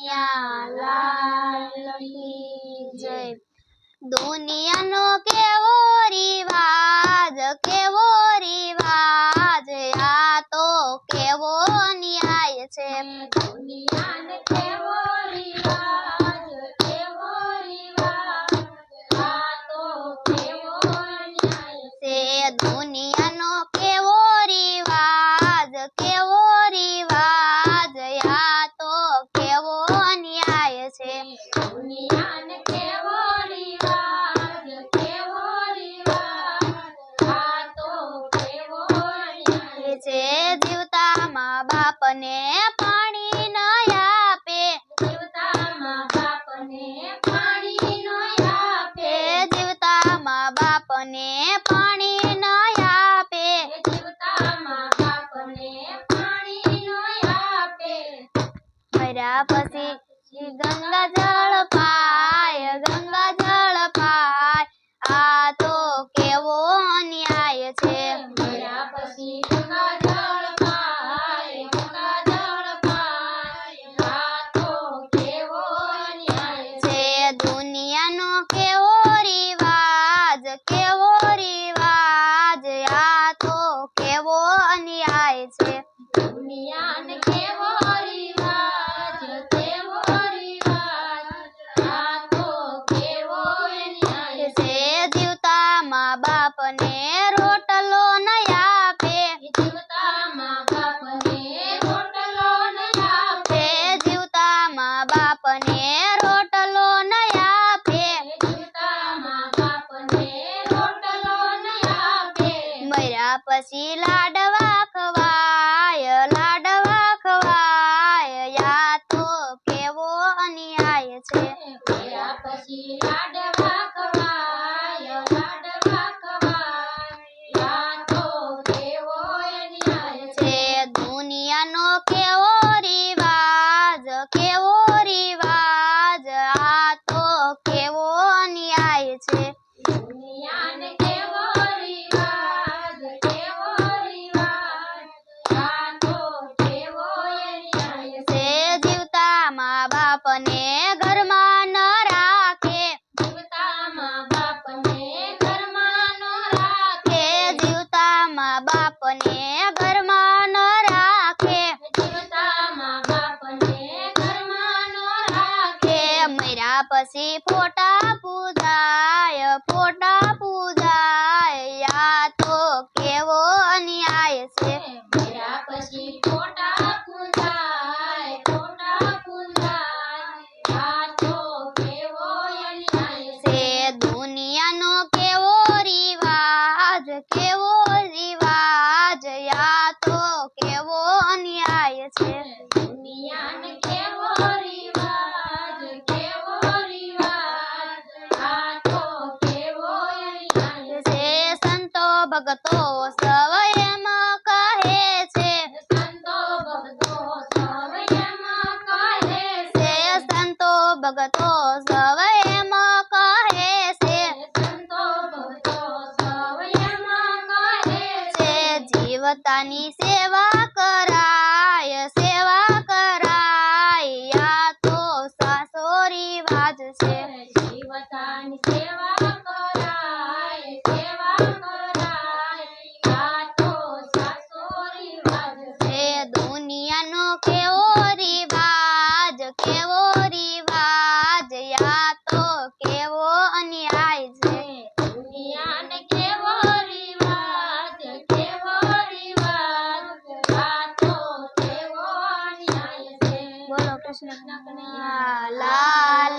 કનૈયા લાલ જય. દુનિયાનો કેવો રિવાજ કેવો રિવાજ આ તો કેવો ન્યાય છે દુનિયાને કેવો રિવાજ કેવો રિવાજ આ તો કેવો ન્યાય છે દુનિયાનો કેવો રિવાજ કેવો રિવાજ આ તો કેવો ન્યાય છે દુનિયાને કેવો રિવાજ કેવો રિવાજ આ તો કેવો છે જીવતા મા બાપને પાણી ન આપે. જીવતામાં બાપને પાણી ન આપે. જીવતા મા બાપને પાણી ન આપે. બાપને પાણી નો આપે. મર્યા પછી ગંગા જળ પાય પછી લાડવા ખવાય લાડવા ખવાય યા તો કેવો અન્યાય છે. પછી લાડવા બાપને ઘરમાં ન રાખે જીવતામાં બાપને ઘરમાં નો રાખે કે મર્યા પછી ફોટા પૂજાય ફોટા પૂજાય આ તો કેવો અન્યાય છે મર્યા પછી ફોટા પૂજાય ફોટા પૂજાય આ તો કેવો અન્યાય છે છે દુનિયાનો કેવો રિવાજ કેવો ભગતો સવ એમ કહે છે સંતો ભક્તો સૌ એમ કહે છે છે સંતો ભગતો સવ એમ કહે છે સંતો ભક્તો સૌ એમ કહે છે જીવતાની સેવા કરાય સેવા કરાય આ તો સાસો રિવાજ છે જીવતાની સેવા కృష్ణ కృష్ణ కనయ్య లాల్